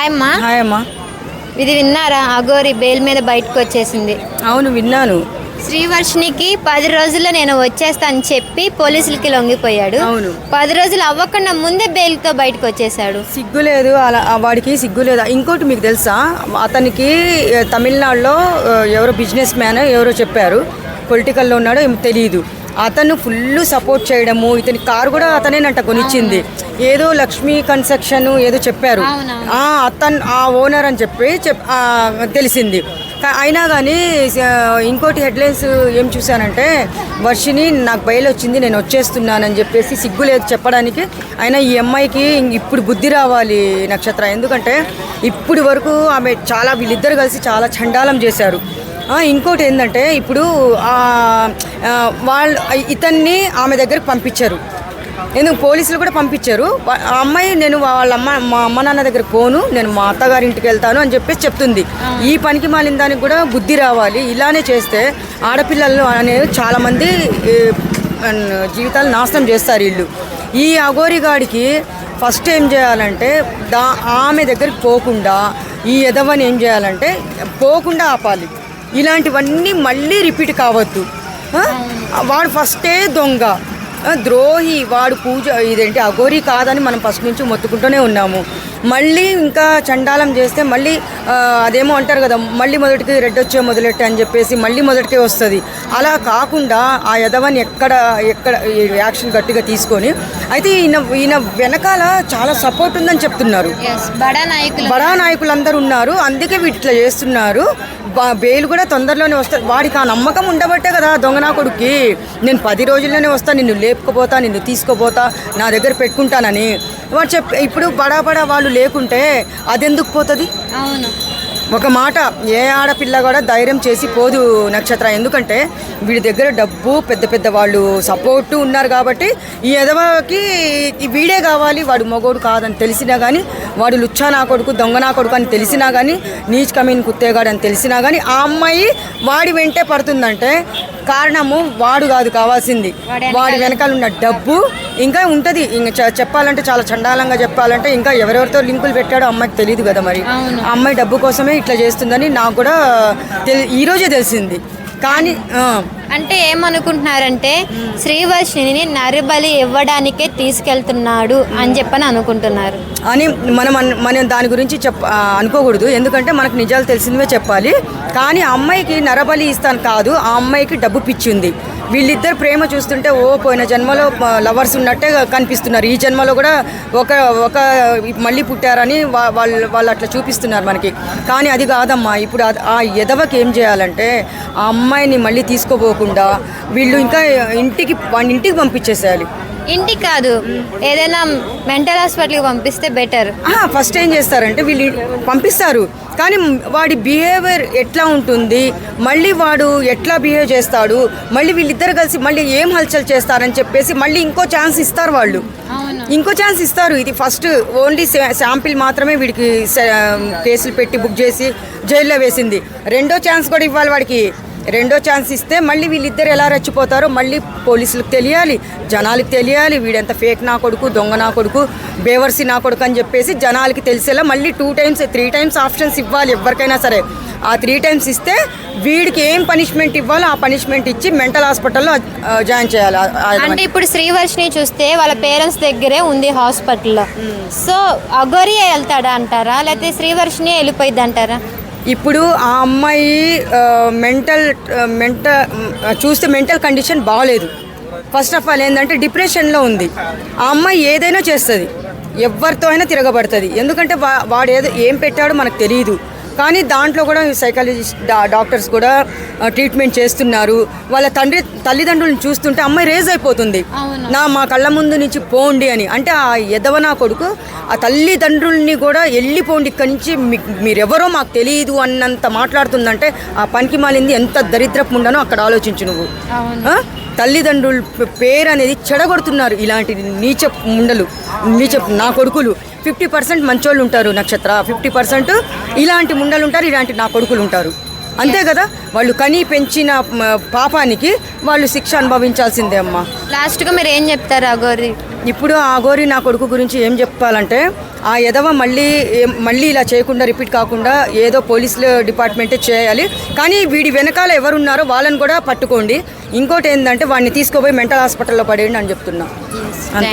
Hi అమ్మా hi అమ్మా ఇది విన్నారా? అగోరి బెయిల్ మీద బయటకు వచ్చేసింది. అవును విన్నాను. శ్రీవర్షినికి పది రోజుల్లో నేను వచ్చేస్తా అని చెప్పి పోలీసులకి లొంగిపోయాడు. అవును. పది రోజులు అవ్వకుండా ముందే బెయిల్తో బయటకు వచ్చేసాడు సిగ్గు లేదు అలా వాడికి సిగ్గు లేదు ఇంకోటి మీకు తెలుసా? అతనికి తమిళనాడులో ఎవరో బిజినెస్ మ్యాన్ ఎవరో చెప్పారు. పొలిటికల్లో ఉన్నాడో తెలియదు అతను ఫుల్ సపోర్ట్ చేయడము ఇతని కారు కూడా అతనేనంట కొనిచ్చింది. ఏదో లక్ష్మీ కన్స్ట్రక్షన్ ఏదో చెప్పారు. అతను ఆ ఓనర్ అని చెప్పి చెప్ తెలిసింది. అయినా కానీ ఇంకోటి హెడ్లైన్స్ ఏం చూశానంటే వర్షిని నాకు బయలు వచ్చింది నేను వచ్చేస్తున్నానని చెప్పేసి సిగ్గు లేదు చెప్పడానికి. అయినా ఈ అమ్మాయికి ఇప్పుడు బుద్ధి రావాలి నక్షత్ర. ఎందుకంటే ఇప్పుడు వరకు ఆమె చాలా వీళ్ళిద్దరు కలిసి చాలా చండాలం చేశారు. ఇంకోటి ఏంటంటే ఇప్పుడు వాళ్ళు ఇతన్ని ఆమె దగ్గరికి పంపించారు. ఎందుకు? పోలీసులు కూడా పంపించారు. ఆ అమ్మాయి నేను వాళ్ళ అమ్మ మా అమ్మ నాన్న దగ్గర పోను నేను మా అత్తగారి ఇంటికి వెళ్తాను అని చెప్పేసి చెప్తుంది. ఈ పనికి మాలిన దానికి కూడా బుద్ధి రావాలి. ఇలానే చేస్తే ఆడపిల్లలు అనేది చాలామంది జీవితాలు నాశనం చేస్తారు వీళ్ళు. ఈ అఘోరిగాడికి ఫస్ట్ ఏం చేయాలంటే దా ఆమె దగ్గరికి పోకుండా ఈ ఎదవని ఏం చేయాలంటే పోకుండా ఆపాలి. ఇలాంటివన్నీ మళ్ళీ రిపీట్ కావద్దు. వాడు ఫస్టే దొంగ. ద్రోహి. వాడు పూజ ఇదేంటి అఘోరి కాదని మనం ఫస్ట్ నుంచి మొత్తుకుంటూనే ఉన్నాము. మళ్ళీ ఇంకా చండాలం చేస్తే మళ్ళీ అదేమో అంటారు కదా మళ్ళీ మొదటికి రెడ్ వచ్చే మొదలెట్టే అని చెప్పేసి మళ్ళీ మొదటికే వస్తుంది. అలా కాకుండా ఆ యదవని ఎక్కడ ఎక్కడ ఈ యాక్షన్ గట్టిగా తీసుకొని అయితే ఈయన ఈయన వెనకాల చాలా సపోర్ట్ ఉందని చెప్తున్నారు. బడా నాయకులు. బడా నాయకులందరూ ఉన్నారు అందుకే వీటి ఇట్లా చేస్తున్నారు బెయిల్ కూడా తొందరలోనే వస్తుంది. వాడికి ఆ నమ్మకం ఉండబట్టే కదా దొంగ నా కొడుక్కి. నేను పది రోజుల్లోనే వస్తా నిన్ను లేపుకుపోతా నిన్ను తీసుకుపోతా నా దగ్గర పెట్టుకుంటానని. వాడు చెప్ ఇప్పుడు బడా బడా వాళ్ళు లేకుంటే అదెందుకు పోతుంది? అవును. ఒక మాట ఏ ఆడపిల్ల కూడా ధైర్యం చేసి పోదు నక్షత్ర. ఎందుకంటే వీడి దగ్గర డబ్బు పెద్ద పెద్ద వాళ్ళు సపోర్టు ఉన్నారు కాబట్టి ఈ ఎదవకి వీడే కావాలి. వాడు మగోడు కాదని తెలిసినా కానీ వాడు లుచ్చా నా కొడుకు దొంగ నా కొడుకు అని తెలిసినా కానీ నీచ్ కమీన్ కుత్తేగాడు అని తెలిసినా కానీ ఆ అమ్మాయి వాడి వెంటే పడుతుందంటే కారణము వాడు కాదు కావాల్సింది. వాడి వెనకాల ఉన్న డబ్బు ఇంకా ఉంటుంది. ఇంకా చెప్పాలంటే చాలా చండాలంగా చెప్పాలంటే ఇంకా ఎవరెవరితో లింకులు పెట్టాడో అమ్మాయికి తెలియదు కదా మరి. ఆ అమ్మాయి డబ్బు కోసమే ఇట్లా చేస్తుందని నాకు కూడా తెలి ఈ రోజే తెలిసింది. కానీ అంటే ఏమనుకుంటున్నారంటే శ్రీవర్షిని నరిబలి ఇవ్వడానికే తీసుకెళ్తున్నాడు అని చెప్పని అనుకుంటున్నారు. అని మనం మనం దాని గురించి చెప్ ఆ, అనుకోకూడదు. ఎందుకంటే మనకు నిజాలు తెలిసిందివే చెప్పాలి. కానీ ఆ అమ్మాయికి నరబలి ఇస్తాను కాదు ఆ అమ్మాయికి డబ్బు పిచ్చింది. వీళ్ళిద్దరు ప్రేమ చూస్తుంటే ఓ పోయిన జన్మలో లవర్స్ ఉన్నట్టే కనిపిస్తున్నారు. ఈ జన్మలో కూడా ఒక ఒక మళ్ళీ పుట్టారని వాళ్ళు వాళ్ళు అట్లా చూపిస్తున్నారు మనకి. కానీ అది కాదమ్మా. ఇప్పుడు ఆ ఎదవకి ఏం చేయాలంటే ఆ అమ్మాయిని మళ్ళీ తీసుకోపోకుండా వీళ్ళు ఇంకా ఇంటికి వాడిని ఇంటికి పంపించేసేయాలి. ఇంటికి కాదు. ఏదైనా మెంటల్ హాస్పిటల్కి పంపిస్తే బెటర్. ఫస్ట్ ఏం చేస్తారంటే వీళ్ళు పంపిస్తారు. కానీ వాడి బిహేవియర్ ఎట్లా ఉంటుంది? మళ్ళీ వాడు ఎట్లా బిహేవ్ చేస్తాడు? మళ్ళీ వీళ్ళిద్దరు కలిసి మళ్ళీ ఏం హల్చల్ చేస్తారని చెప్పేసి మళ్ళీ ఇంకో ఛాన్స్ ఇస్తారు వాళ్ళు. ఇంకో ఛాన్స్ ఇస్తారు. ఇది ఫస్ట్ ఓన్లీ శాంపిల్ మాత్రమే వీడికి కేసులు పెట్టి బుక్ చేసి జైల్లో వేసింది. రెండో ఛాన్స్ కూడా ఇవ్వాలి వాడికి. రెండో ఛాన్స్ ఇస్తే మళ్ళీ వీళ్ళిద్దరు ఎలా రెచ్చిపోతారో మళ్ళీ పోలీసులకు తెలియాలి జనాలకు తెలియాలి వీడంత ఫేక్ నా కొడుకు దొంగ నా కొడుకు బేవర్సి నా కొడుకు అని చెప్పేసి జనాలకి తెలిసేలా మళ్ళీ two times three times options ఇవ్వాలి ఎవరికైనా సరే. ఆ త్రీ టైమ్స్ ఇస్తే వీడికి ఏం పనిష్మెంట్ ఇవ్వాలో ఆ పనిష్మెంట్ ఇచ్చి మెంటల్ హాస్పిటల్లో జాయిన్ చేయాలి అంటే ఇప్పుడు శ్రీవర్షిని చూస్తే వాళ్ళ పేరెంట్స్ దగ్గరే ఉంది హాస్పిటల్లో. సో అగోరి వెళ్తాడా అంటారా? లేకపోతే శ్రీవర్షిని వెళ్ళిపోయింది అంటారా? ఇప్పుడు ఆ అమ్మాయి మెంటల్ మెంటల్ చూస్తే మెంటల్ కండిషన్ బాగాలేదు ఫస్ట్ ఆఫ్ ఆల్ ఏంటంటే డిప్రెషన్లో ఉంది. ఆ అమ్మాయి ఏదైనా చేస్తుంది. ఎవరితో అయినా తిరగబడుతుంది. ఎందుకంటే వా వాడు ఏదో ఏం పెట్టాడో మనకు తెలియదు కానీ దాంట్లో కూడా సైకాలజిస్ట్ డాక్టర్స్ కూడా ట్రీట్మెంట్ చేస్తున్నారు. వాళ్ళ తండ్రి తల్లిదండ్రులను చూస్తుంటే అమ్మాయి రేజ్ అయిపోతుంది. నా మా కళ్ళ ముందు నుంచి పోండి అని. అంటే ఆ ఎదవనా కొడుకు ఆ తల్లిదండ్రుల్ని కూడా వెళ్ళిపోండి ఇక్కడి నుంచి మీరెవరో మాకు తెలియదు అన్నంత మాట్లాడుతుందంటే ఆ పనికి మాలింది ఎంత దరిద్రపు ఉండనో అక్కడ ఆలోచించు నువ్వు? తల్లిదండ్రుల పేరు అనేది చెడగొడుతున్నారు ఇలాంటి నీచ ముండలు నీచ నా కొడుకులు. ఫిఫ్టీ పర్సెంట్ మంచోళ్ళు ఉంటారు నక్షత్ర. ఫిఫ్టీ పర్సెంట్ ఇలాంటి ముండలు ఉంటారు ఇలాంటి నా కొడుకులు ఉంటారు అంతే కదా? వాళ్ళు కని పెంచిన పాపానికి వాళ్ళు శిక్ష అనుభవించాల్సిందే అమ్మా. లాస్ట్గా మీరు ఏం చెప్తారు అగోరి ఇప్పుడు ఆ గోరి నా కొడుకు గురించి ఏం చెప్పాలంటే ఆ ఎదవ మళ్ళీ మళ్ళీ ఇలా చేయకుండా రిపీట్ కాకుండా ఏదో పోలీసుల డిపార్ట్మెంటే చేయాలి. కానీ వీడి వెనకాల ఎవరున్నారో వాళ్ళని కూడా పట్టుకోండి. ఇంకోటి ఏంటంటే వాడిని తీసుకుపోయి మెంటల్ హాస్పిటల్లో పడేయండి అని చెప్తున్నా. అంతే.